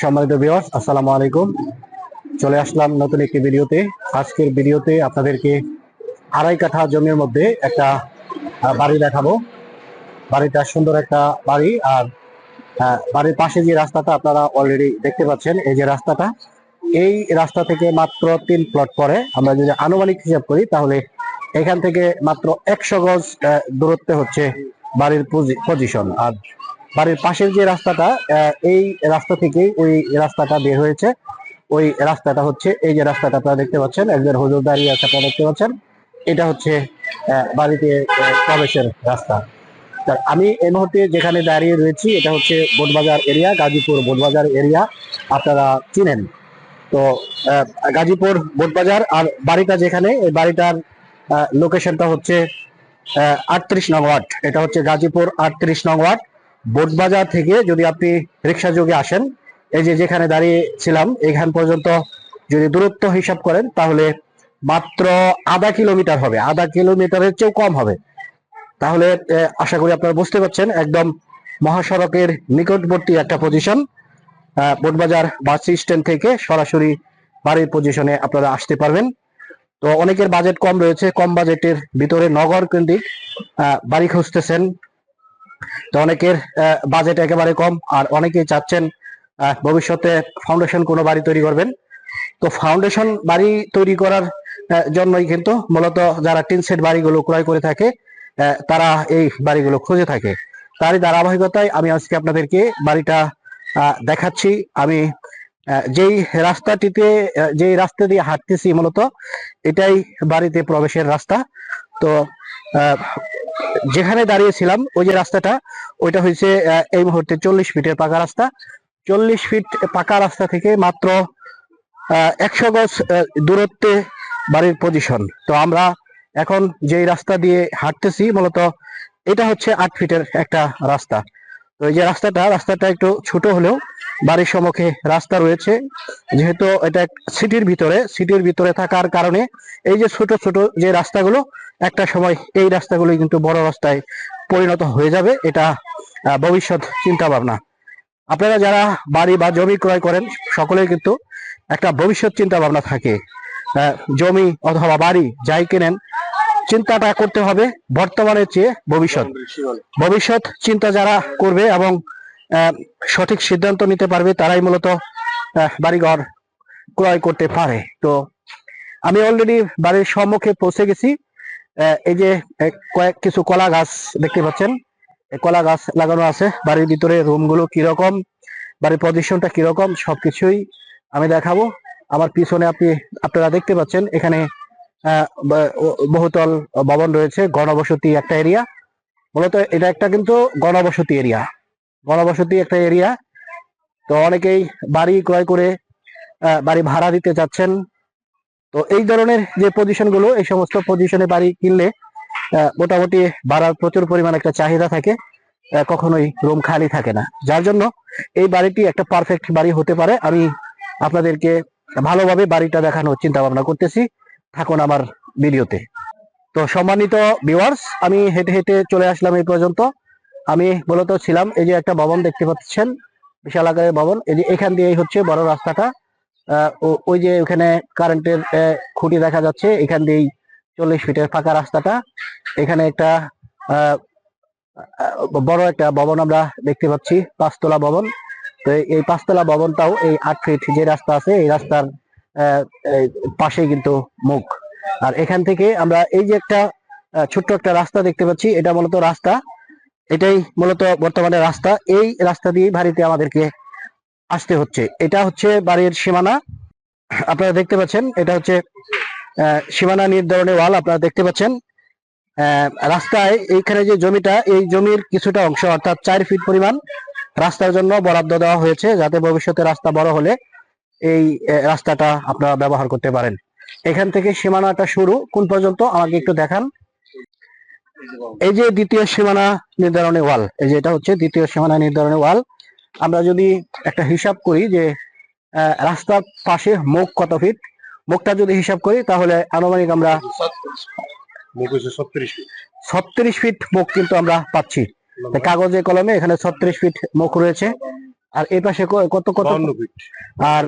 সম্মানিত বিয়স আসসালামু আলাইকুম। চলে আসলাম নতুন একটি ভিডিওতে। আজকের ভিডিওতে আপনাদেরকে আড়াই কাঠা জমির মধ্যে একটা বাড়ি দেখাবো। বাড়িটা সুন্দর একটা বাড়ি, আর বাড়ির পাশে যে রাস্তাটা আপনারা অলরেডি দেখতে পাচ্ছেন, এই যে রাস্তাটা, এই রাস্তা থেকে মাত্র তিন প্লট পরে আমরা যদি আনুমানিক হিসাব করি, তাহলে এখান থেকে মাত্র একশো গজ দূরত্বে হচ্ছে বাড়ির পজিশন আর বাড়ির পাশের যে রাস্তাটা এই রাস্তা থেকেই ওই রাস্তাটা বের হয়েছে। ওই রাস্তাটা হচ্ছে, এই যে রাস্তাটা আপনারা দেখতে পাচ্ছেন, একজন হুজুর দাঁড়িয়ে আছে, আপনারা দেখতে পাচ্ছেন। এটা হচ্ছে বাড়িতে প্রবেশের রাস্তা। আমি এই মুহূর্তে যেখানে দাঁড়িয়ে রয়েছি, এটা হচ্ছে বোটবাজার এরিয়া, গাজীপুর বোটবাজার এরিয়া। আপনারা চিনেন। তো গাজীপুর বোটবাজার আর বাড়িটা যেখানে, এই বাড়িটার লোকেশনটা হচ্ছে আটত্রিশ নং ওয়ার্ড। এটা হচ্ছে গাজীপুর আটত্রিশ নং ওয়ার্ড। বোটবাজার থেকে যদি আপনি রিক্সা যোগে আসেন, এই যে যেখানে দাঁড়িয়ে ছিলাম এখান পর্যন্ত যদি দূরত্ব হিসাব করেন, তাহলে মাত্র আধা কিলোমিটার হবে, আধা কিলোমিটারের চেয়েও কম হবে। তাহলে আশা করি আপনারা বুঝতে পারছেন, একদম মহাসড়কের নিকটবর্তী একটা পজিশন বোটবাজার বাস স্ট্যান্ড থেকে সরাসরি বাড়ির পজিশনে আপনারা আসতে পারবেন। তো অনেকের বাজেট কম রয়েছে, কম বাজেটের ভিতরে নগর কেন্দ্রিক বাড়ি খুঁজতেছেন তো অনেকের বাজেট একেবারে কম, আর অনেকেই চাচ্ছেন ভবিষ্যতে ফাউন্ডেশন কোনো বাড়ি তৈরি করবেন। তো ফাউন্ডেশন বাড়ি তৈরি করার জন্যই কিন্তু মূলত যারা টিন সেট বাড়িগুলো ক্রয় করে থাকে তারা এই বাড়িগুলো খুঁজে থাকে। তারই ধারাবাহিকতায় আমি আজকে আপনাদেরকে বাড়িটা দেখাচ্ছি। আমি যেই রাস্তাটিতে যেই রাস্তা দিয়ে হাঁটতেছি মূলত, এটাই বাড়িতে প্রবেশের রাস্তা। তো যেখানে দাঁড়িয়েছিলাম, ওই যে রাস্তাটা, ওইটা হয়েছে এই মুহূর্তে চল্লিশ ফিটের পাকা রাস্তা। চল্লিশ ফিট পাকা রাস্তা থেকে মাত্র একশো গজ দূরত্বে বাড়ির পজিশন তো আমরা এখন যেই রাস্তা দিয়ে হাঁটতেছি, মূলত এটা হচ্ছে আট ফিটের একটা রাস্তা। তো এই যে রাস্তাটা রাস্তাটা একটু ছোট হলেও বাড়ির সম্মুখে রাস্তা রয়েছে। যেহেতু এটা সিটির ভিতরে সিটির ভিতরে থাকার কারণে এই যে ছোট ছোট যে রাস্তাগুলো একটা সময় এই রাস্তাগুলো কিন্তু বড় রাস্তায় পরিণত হয়ে যাবে, এটা ভবিষ্যৎ চিন্তা ভাবনা আপনারা যারা বাড়ি বা জমি ক্রয় করেন সকলেই কিন্তু একটা ভবিষ্যৎ চিন্তা ভাবনা থাকে জমি অথবা বাড়ি যাই কেনেন, চিন্তাটা করতে হবে বর্তমানের চেয়ে ভবিষ্যৎ। ভবিষ্যৎ চিন্তা যারা করবে এবং সঠিক সিদ্ধান্ত নিতে পারবে, তারাই মূলত বাড়িঘর ক্রয় করতে পারে। তো, আমি অলরেডি বাড়ির সম্মুখে পৌঁছে গেছি। এই যে কয়েক কিছু কলা গাছ দেখতে পাচ্ছেন। কলা গাছ লাগানো আছে। বাড়ির ভিতরে রুমগুলো কীরকম? বাড়ির পজিশনটা কীরকম? সবকিছুই আমি দেখাবো। আমার পিছনে আপনি, আপনারা দেখতে পাচ্ছেন, এখানে বহুতল ভবন রয়েছে, গণবসতি একটা এরিয়া মূলত এটা একটা কিন্তু গণবসতি এরিয়া গণবসতি একটা এরিয়া তো অনেকেই বাড়ি ক্রয় করে বাড়ি ভাড়া দিতে চাচ্ছেন। তো এই ধরনের যে পজিশনগুলো, এই সমস্ত পজিশনে বাড়ি কিনলে মোটামুটি ভাড়ার প্রচুর পরিমাণ একটা চাহিদা থাকে কখনোই রুম খালি থাকে না। যার জন্য এই বাড়িটি একটা পারফেক্ট বাড়ি হতে পারে। আমি আপনাদেরকে ভালোভাবে বাড়িটা দেখানোর চিন্তা ভাবনা করতেছি। থাকুন আমার ভিডিওতে। তো সম্মানিত ভিউয়ার্স আমি হেঁটে হেঁটে চলে আসলাম এই পর্যন্ত। আমি মূলত ছিলাম এই যে একটা ভবন দেখতে পাচ্ছেন, বিশাল আকারের ভবন। এই যে এখান দিয়েই হচ্ছে বড় রাস্তাটা। ওই যে ওখানে কারেন্টের খুঁটি দেখা যাচ্ছে, এখান দিয়েই চল্লিশ ফিটের ফাঁকা রাস্তাটা। এখানে একটা বড় একটা ভবন আমরা দেখতে পাচ্ছি, পাঁচতলা ভবন। তো এই- পাঁচতলা ভবনটাও এই আট ফিট যে রাস্তা আছে, এই রাস্তার পাশেই কিন্তু মুখ। আর এখান থেকে আমরা এই যে একটা ছোট্ট একটা রাস্তা দেখতে পাচ্ছি, এটা মূলত রাস্তা। এটাই মূলত বর্তমানে রাস্তা। এই রাস্তা দিয়ে বাড়িতে আমাদেরকে আসতে হচ্ছে। এটা হচ্ছে বাড়ির সীমানা। আপনারা দেখতে পাচ্ছেন, এটা হচ্ছে সীমানা নির্ধারণের ওয়াল, আপনারা দেখতে পাচ্ছেন। রাস্তায় এইখানে যে জমিটা, এই জমির কিছুটা অংশ, অর্থাৎ চার ফিট পরিমাণ রাস্তার জন্য বরাদ্দ দেওয়া হয়েছে, যাতে ভবিষ্যতে রাস্তা বড় হলে এই রাস্তাটা আপনারা ব্যবহার করতে পারেন। এখান থেকে সীমানাটা শুরু। কোন পর্যন্ত, আমাকে একটু দেখান। এই যে দ্বিতীয় সীমানা নির্ধারণী ওয়াল, এই যে এটা হচ্ছে দ্বিতীয় সীমানা নির্ধারণী ওয়াল। আমরা যদি একটা হিসাব করি যে রাস্তার পাশে মুখ কত ফিট? মুখটা যদি হিসাব করি তাহলে আনুমানিক আমরা ছত্রিশ ফিট মুখ কিন্তু আমরা পাচ্ছি। কাগজে কলমে এখানে ছত্রিশ ফিট মুখ রয়েছে। আর এই পাশে কত কত ফিট। আর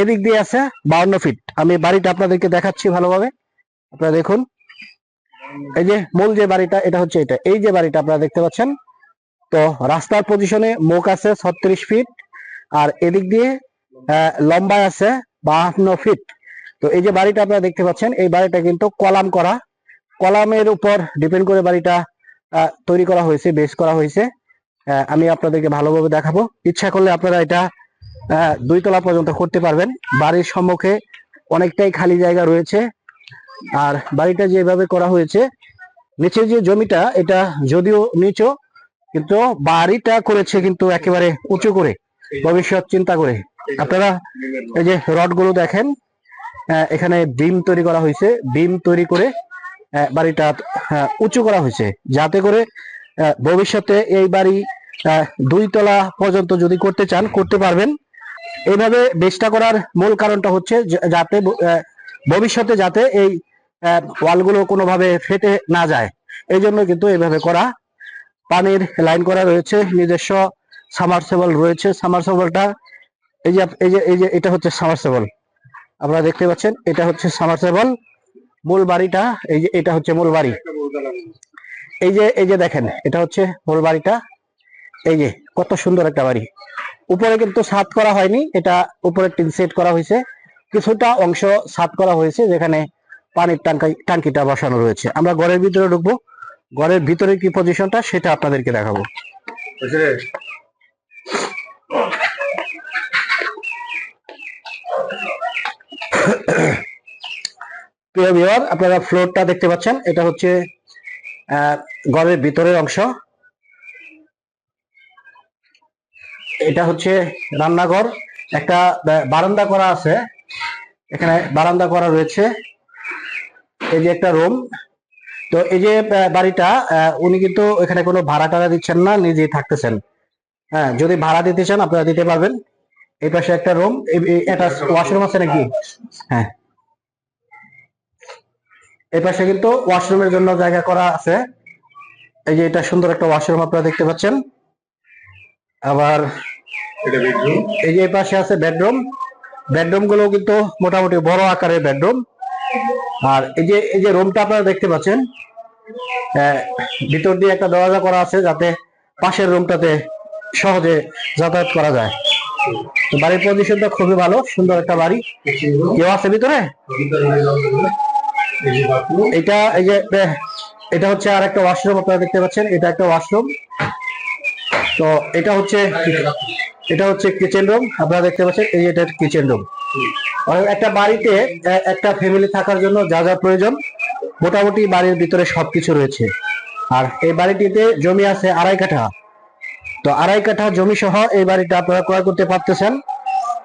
এদিক দিয়ে আছে বাউন্ন ফিট। আমি বাড়িটা আপনাদেরকে দেখাচ্ছি ভালোভাবে। আপনারা দেখুন। এই যে মূল যে বাড়িটা এটা হচ্ছে এটা। এই যে বাড়িটা আপনারা দেখতে পাচ্ছেন তো রাস্তার পজিশনে মুখ আছে ছত্রিশ ফিট আর এদিক দিয়ে আহ, লম্বায় আছে বাহান্ন ফিট তো এই যে বাড়িটা আপনারা দেখতে পাচ্ছেন এই বাড়িটা কিন্তু কলাম করা। কলামের উপর ডিপেন্ড করে বাড়িটা তৈরি করা হয়েছে বেস করা হয়েছে। আমি আপনাদেরকে ভালোভাবে দেখাবো। ইচ্ছা করলে আপনারা এটা দুই তলা পর্যন্ত করতে পারবেন। বাড়ির সম্মুখে অনেকটাই খালি জায়গা রয়েছে। আর বাড়িটা যেভাবে করা হয়েছে নিচে যে জমিটা এটা যদিও নিচু কিন্তু বাড়িটা করেছে কিন্তু একেবারে উঁচু করে, ভবিষ্যৎ চিন্তা করে। আপনারা এই যে রডগুলো দেখেন এখানে বিম তৈরি করা হয়েছে। বিম তৈরি করে বাড়িটা উঁচু করা হয়েছে, যাতে করে ভবিষ্যতে এই বাড়ি দুই তলা পর্যন্ত যদি করতে চান, করতে পারবেন। এইভাবে বেচটা করার মূল কারণটা হচ্ছে যাতে ভবিষ্যতে যাতে এই ওয়ালগুলো কোনোভাবে ফেটে না যায়। এই জন্য কিন্তু এইভাবে করা পানির লাইন করা রয়েছে, নিজস্ব সামারসেবল রয়েছে। সামারসেবলটা এই যে এই যে এই যে, এটা হচ্ছে সামারসেবল আপনারা দেখতে পাচ্ছেন, এটা হচ্ছে সামারসেবল মূল বাড়িটা, এই যে, এটা হচ্ছে মূল বাড়ি। এই যে এই যে দেখেন, এটা হচ্ছে মূল বাড়িটা। এই যে, কত সুন্দর একটা বাড়ি। উপরে কিন্তু ছাদ করা হয়নি, এটা উপরে টিন সেট করা হয়েছে। কিছুটা অংশ ছাদ করা হয়েছে, যেখানে পানির টাঙ্কি টাঙ্কিটা বসানো রয়েছে। আমরা ঘরের ভিতরে ঢুকবো। ঘরের ভিতরে কি পজিশনটা সেটা আপনাদেরকে দেখাবো। প্রিয় ভিউয়ার আপনারা ফ্লোরটা দেখতে পাচ্ছেন। এটা হচ্ছে ঘরের ভিতরের অংশ। এটা হচ্ছে রান্নাঘর। একটা বারান্দা করা আছে। এখানে বারান্দা করা রয়েছে। এই যে একটা রুম তো এই যে বাড়িটা উনি কিন্তু এখানে কোনো ভাড়া টাড়া দিচ্ছেন না নিজেই থাকতেছেন। হ্যাঁ যদি ভাড়া দিতে চান আপনারা দিতে পারবেন। এই পাশে একটা রুম এটা ওয়াশরুম আছে নাকি? হ্যাঁ। এই পাশে কিন্তু ওয়াশরুমের জন্য জায়গা করা আছে। এই যে এটা সুন্দর একটা ওয়াশরুম আপনারা দেখতে পাচ্ছেন। আবার এই যে এই পাশে আছে বেডরুম বেডরুমগুলো কিন্তু মোটামুটি বড় আকারের বেডরুম আর এই যে এই যে রুমটা আপনারা দেখতে পাচ্ছেন ভিতর দিয়ে একটা দরজা করা আছে যাতে পাশের রুমটাতে সহজে যাতায়াত করা যায়। তো বাড়ির পজিশনটা খুবই ভালো, সুন্দর একটা বাড়ি। কেউ আছে ভিতরে? এটা, এই যে এটা হচ্ছে আর একটা ওয়াশরুম আপনারা দেখতে পাচ্ছেন, এটা একটা ওয়াশরুম তো এটা হচ্ছে এটা হচ্ছে কিচেন রুম আপনারা দেখতে পাচ্ছেন, এই এটা কিচেন রুম একটা বাড়িতে একটা ফ্যামিলি থাকার জন্য যা যা প্রয়োজন, মোটামুটি বাড়ির ভিতরে সবকিছু রয়েছে। আর এই বাড়িটিতে জমি আছে আড়াই কাঠা। তো আড়াই কাঠা জমি সহ এই বাড়িটা আপনারা ক্রয় করতে পারতেছেন।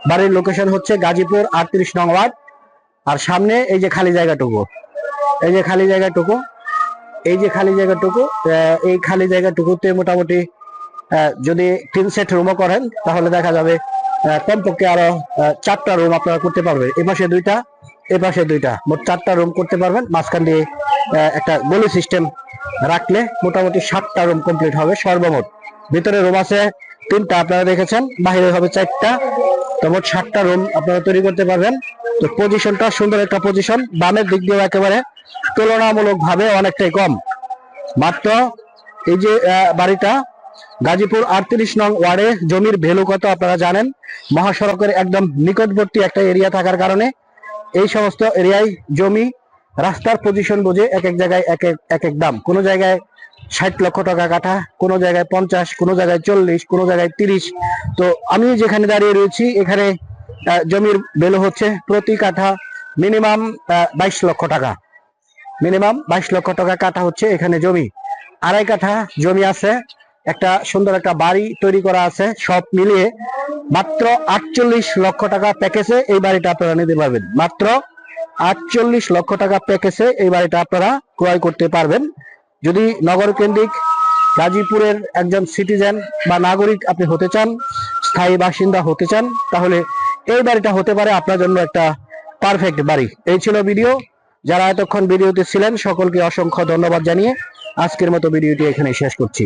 বাড়ির লোকেশন হচ্ছে গাজীপুর আটত্রিশ নং ওয়ার্ড। আর সামনে এই যে খালি জায়গাটুকু। এই যে খালি জায়গাটুকু। এই যে খালি জায়গাটুকু এই খালি জায়গাটুকুতে মোটামুটি যদি তিন সেট রুমও করেন, তাহলে দেখা যাবে কমপক্ষে আরও চারটা রুম আপনারা করতে পারবেন। এ পাশে দুইটা, এ পাশে দুইটা। মোট চারটা রুম করতে পারবেন। মাঝখান দিয়ে একটা গলি সিস্টেম রাখলে মোটামুটি সাতটা রুম কমপ্লিট হবে সর্বমোট। ভিতরে রুম আছে তিনটা, আপনারা দেখেছেন? বাইরে হবে চারটা। তো মোট সাতটা রুম আপনারা তৈরি করতে পারবেন। তো পজিশনটা সুন্দর একটা পজিশন বামের দিক দিয়ে একেবারে তুলনামূলক ভাবে অনেকটাই কম। মাত্র এই যে বাড়িটা গাজীপুর আটত্রিশ নং ওয়ার্ডে জমির ভ্যালু কত আপনারা জানেন? মহাসড়কের একদম নিকটবর্তী একটা এরিয়া থাকার কারণে এই সমস্ত এরিয়ায় জমি রাস্তার পজিশন বুঝে এক এক জায়গায় এক এক এক এক দাম। কোনো জায়গায় ষাট লক্ষ টাকা কাঠা, কোনো জায়গায় পঞ্চাশ, কোনো জায়গায় চল্লিশ, কোনো জায়গায় তিরিশ। তো আমি যেখানে দাঁড়িয়ে রয়েছি, এখানে জমির ভ্যালু হচ্ছে প্রতি কাঠা মিনিমাম বাইশ লক্ষ টাকা। মিনিমাম বাইশ লক্ষ টাকা কাঠা হচ্ছে এখানে জমি। আড়াই কাঠা জমি আছে একটা সুন্দর একটা বাড়ি তৈরি করা আছে, সব মিলিয়ে মাত্র আটচল্লিশ লক্ষ টাকা প্যাকেজে এই বাড়িটা আপনারা নিতে পারবেন। মাত্র আটচল্লিশ লক্ষ টাকা প্যাকেজে এই বাড়িটা আপনারা ক্রয় করতে পারবেন। যদি নগর কেন্দ্রিক, গাজীপুরের একজন সিটিজেন বা নাগরিক আপনি হতে চান, স্থায়ী বাসিন্দা হতে চান, তাহলে এই বাড়িটা হতে পারে আপনার জন্য একটা পারফেক্ট বাড়ি। এই ছিল ভিডিও যারা এতক্ষণ ভিডিওতে ছিলেন, সকলকে অসংখ্য ধন্যবাদ জানিয়ে আজকের মতো ভিডিওটি এখানে শেষ করছি।